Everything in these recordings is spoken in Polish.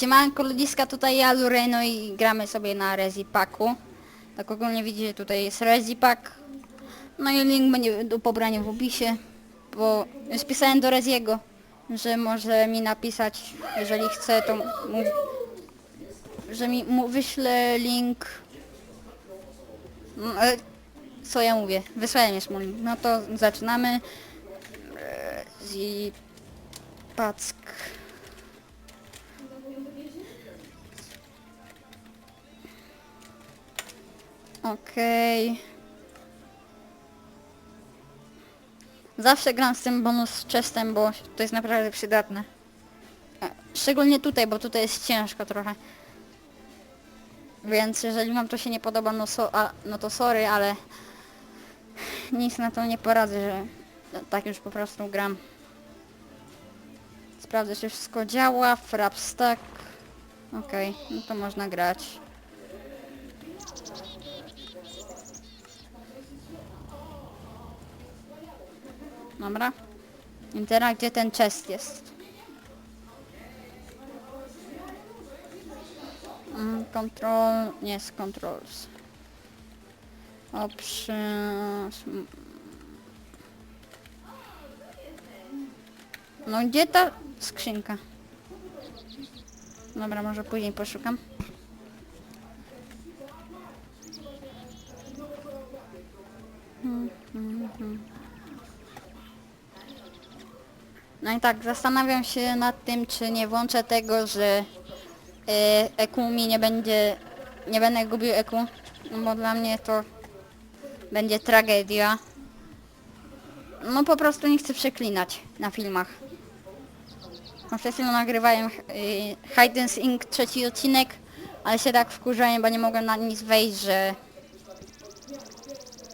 Siemanko ludziska, tutaj ja Lureno i gramy sobie na Rezipaku. Tak ogólnie widzicie, tutaj jest Rezipak. No i link będzie do pobrania w opisie, bo już pisałem do Reziego, że może mi napisać, jeżeli chce, to mu, że mi mu wyśle link. No, co ja mówię? Wysłałem już link. No to zaczynamy. Rezipack. Okej. Zawsze gram z tym bonus chestem, bo to jest naprawdę przydatne. E, Szczególnie tutaj, bo tutaj jest ciężko trochę. Więc jeżeli wam to się nie podoba, no, so, a, no to sorry, ale nic na to nie poradzę, że tak już po prostu gram. Sprawdzę, czy wszystko działa. Frap stack. Okej, no to można grać. Dobra. I teraz gdzie ten chest jest? Mm, Control, nie jest controls. Options. mm. No gdzie ta skrzynka? Dobra, może później poszukam. No i tak, zastanawiam się nad tym, czy nie włączę tego, że e, EQ mi nie będzie, nie będę gubił EQ, bo dla mnie to będzie tragedia. No po prostu nie chcę przeklinać na filmach. No przed chwilą nagrywałem y, Hide trzeci odcinek, ale się tak wkurzałem, bo nie mogłem na nic wejść, że...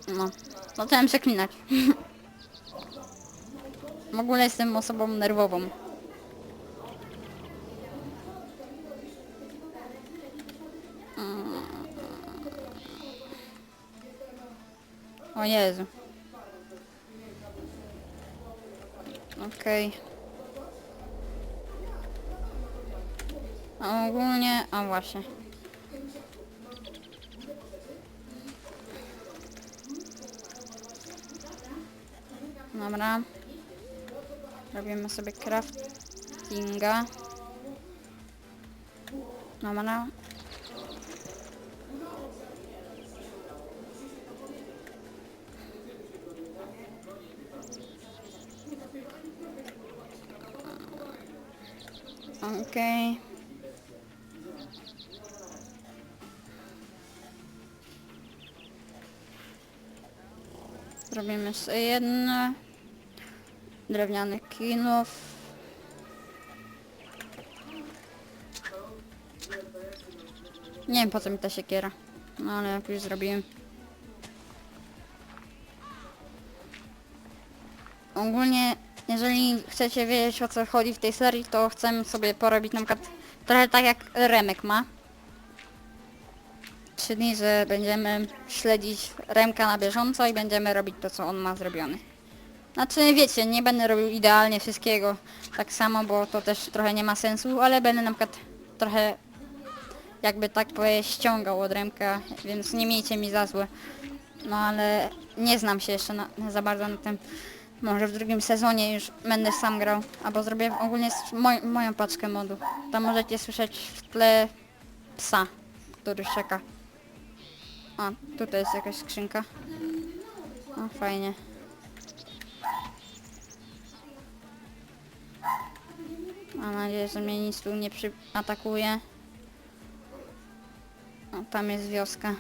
No, zacząłem przeklinać. W ogóle jestem osobą nerwową. Mm. O Jezu. Okej. A ogólnie... A właśnie. Dobra. Robimy sobie craftinga. Dobra. Okej. Zrobimy sobie jedno. Drewniany kinów. Nie wiem po co mi ta siekiera. No ale jak już zrobiłem. Ogólnie, jeżeli chcecie wiedzieć o co chodzi w tej serii, to chcę sobie porobić na przykład trochę tak jak Remek ma. Czyli, że będziemy śledzić Remka na bieżąco i będziemy robić to, co on ma zrobione. Znaczy, wiecie, nie będę robił idealnie wszystkiego tak samo, bo to też trochę nie ma sensu, ale będę na przykład trochę, jakby tak powiedzieć, ściągał od więc nie miejcie mi za złe. No ale nie znam się jeszcze na, za bardzo na tym. Może w drugim sezonie już będę sam grał, albo zrobię ogólnie moj, moją paczkę modu. Tam możecie słyszeć w tle psa, który czeka. A, tutaj jest jakaś skrzynka. O, fajnie. Mam nadzieję, że mnie nic tu nie przyatakuje. O, tam jest wioska.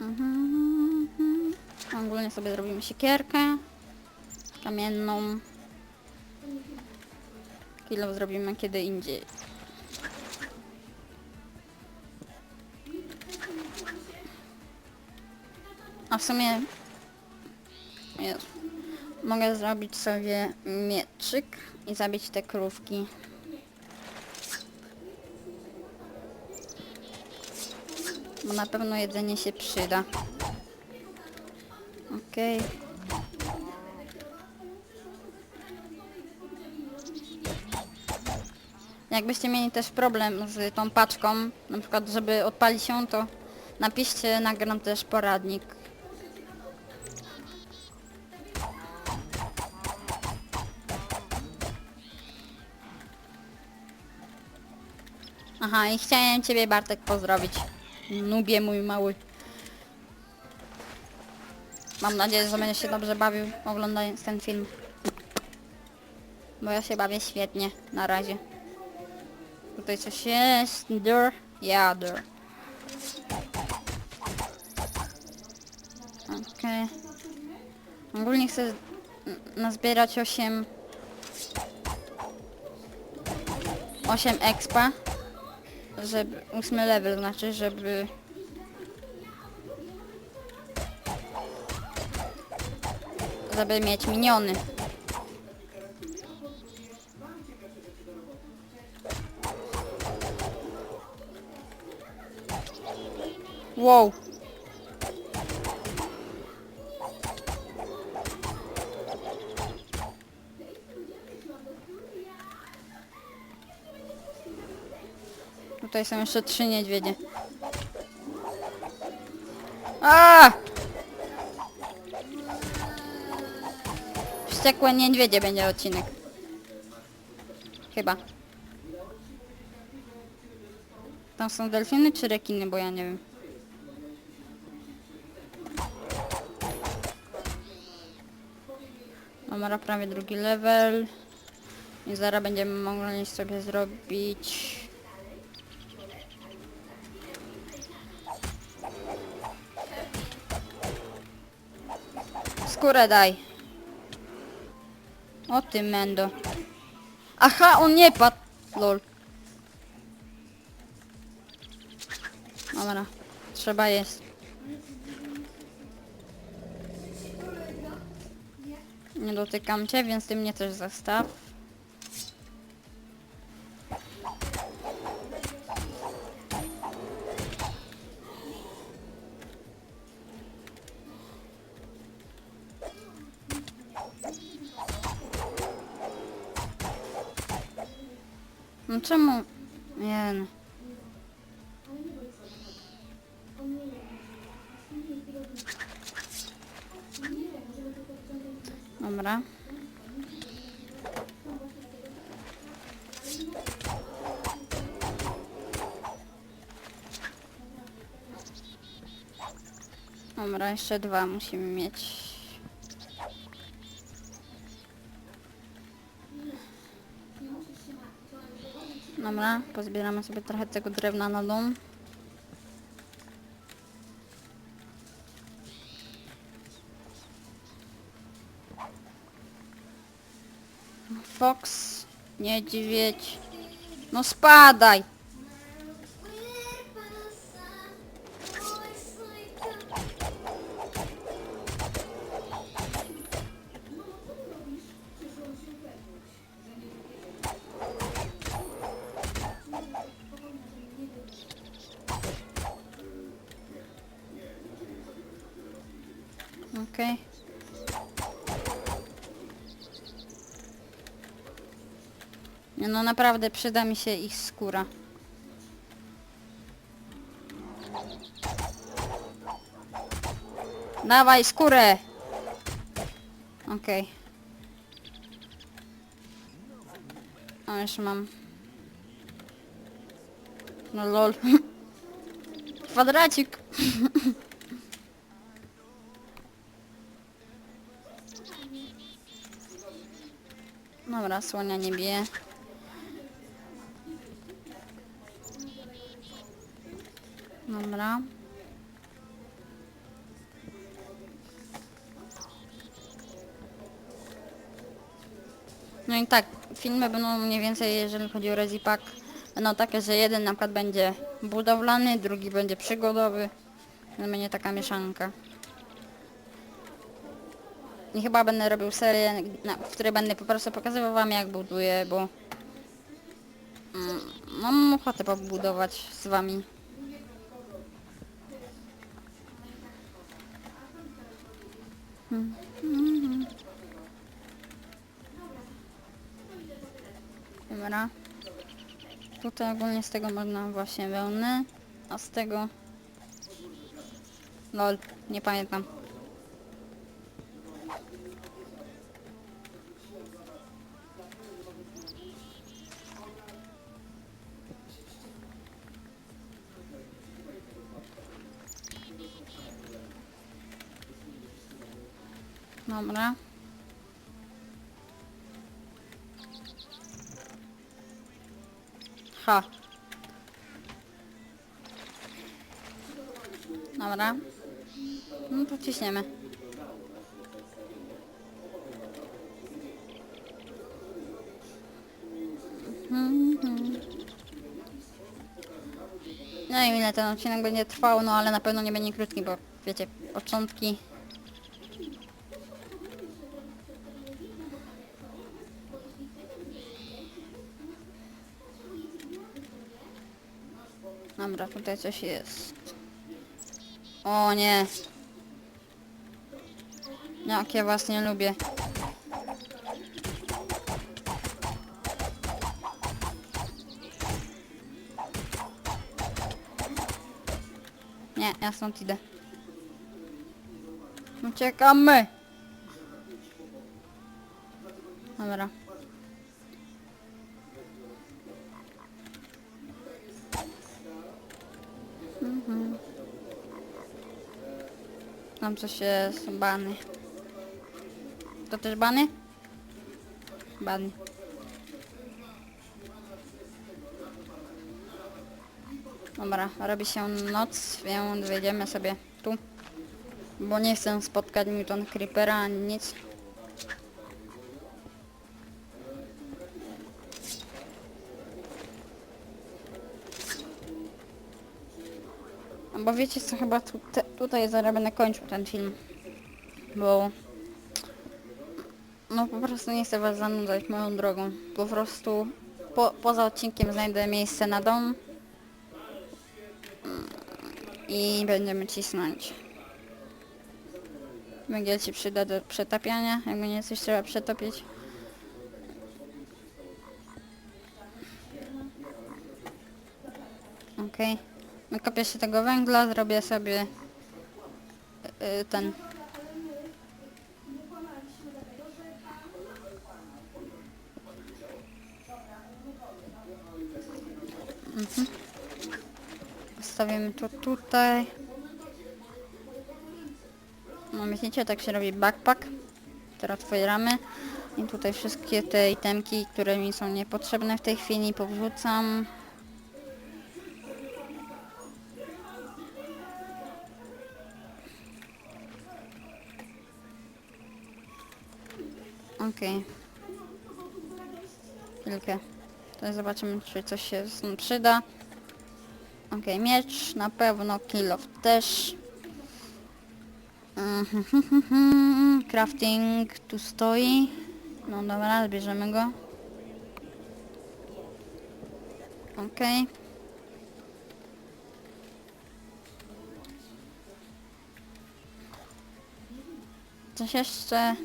Mhm. Ogólnie sobie zrobimy siekierkę kamienną. Kilo zrobimy kiedy indziej. A w sumie Jezu mogę zrobić sobie mieczyk i zabić te krówki. Bo na pewno jedzenie się przyda. Okej. Okay. Jakbyście mieli też problem z tą paczką, na przykład żeby odpalić ją, to napiszcie, nagram też poradnik Aha, i chciałem Ciebie Bartek pozdrowić. Nubie mój mały. Mam nadzieję, że będziesz się dobrze bawił oglądając ten film. Bo ja się bawię świetnie, na razie. Tutaj coś jest. Dur. Ja, dur. Okej. Ogólnie chcę nazbierać 8... 8 expa. Żeby... 8 level, znaczy, żeby... Żeby mieć miniony. Wow. Tutaj są jeszcze trzy niedźwiedzie. A! Wściekłe niedźwiedzie będzie odcinek. Chyba. Tam są delfiny czy rekiny, bo ja nie wiem. Dobra, prawie drugi level. I zaraz będziemy mogli sobie zrobić... Skórę daj. O ty mendo. Aha, on nie padł. Lol. Dobra. Trzeba jest. Nie dotykam cię, więc ty mnie też zastaw. No czemu? Nie. no. Dobra. Dobra, jeszcze dwa musimy mieć. Dobra, pozbieramy sobie trochę tego drewna na dom. Fox, niedźwiedź. No spadaj! No naprawdę przyda mi się ich skóra. Dawaj skórę! Okej. O, jeszcze mam. No lol. Kwadracik. Dobra, słonia nie bije. Dobra. No i tak, filmy będą mniej więcej, jeżeli chodzi o Rezipak, będą takie, że jeden na przykład będzie budowlany, drugi będzie przygodowy. No będzie taka mieszanka. I chyba będę robił serię, w której będę po prostu pokazywał wam jak buduję, bo mm, mam ochotę pobudować z wami. Dobra. Tutaj ogólnie z tego można właśnie wełnę, a z tego... Lol, nie pamiętam. Dobra. Ha. Dobra. No to ciśniemy. Mhm. Nie wiem ile ten odcinek będzie trwał, no ale na pewno nie będzie krótki, bo wiecie, początki Dobra, tutaj coś jest. O nie. Jak ja was nie lubię. Nie, ja stąd idę. Uciekamy! Dobra. Tam coś jest, bany. To też bany? Bany. Dobra, robi się noc, więc wejdziemy sobie tu. Bo nie chcę spotkać Newton Creepera nic. Bo wiecie co, chyba tu, te, tutaj zaraz będę kończył ten film. Bo... No po prostu nie chcę was zanudzać moją drogą. Po prostu po, poza odcinkiem znajdę miejsce na dom. I będziemy cisnąć. Węgiel ci przyda do przetapiania, jakby nie coś trzeba przetopić. Okej. Okay. Nakopię się tego węgla, zrobię sobie y, y, ten. Mhm. Stawimy to tutaj. No myślicie, tak się robi backpack. Teraz otwieramy. I tutaj wszystkie te itemki, które mi są niepotrzebne w tej chwili powrzucam. Okej. Chwilkę. To zobaczymy, czy coś się stąd przyda. Okej, miecz na pewno, kill of też. Crafting tu stoi. No dobra, zbierzemy go. Okej. Coś jeszcze?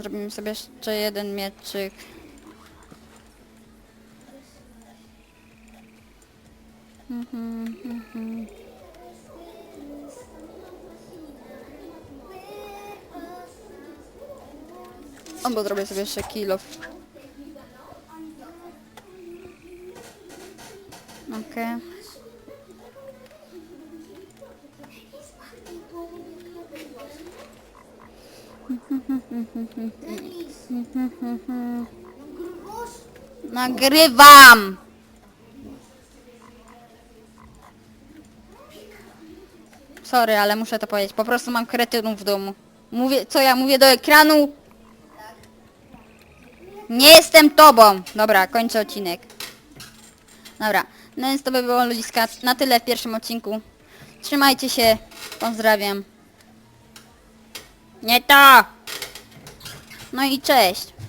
Zrobimy sobie jeszcze jeden mieczyk. Mhm, mhm. O, bo zrobię sobie jeszcze kill off. Okej. Nagrywam! Sorry, ale muszę to powiedzieć. Po prostu mam kretynów w domu. Mówię, co ja mówię do ekranu? Nie jestem tobą! Dobra, kończę odcinek. Dobra, no więc to by było ludziska na tyle w pierwszym odcinku. Trzymajcie się, pozdrawiam. Nie to! No i cześć!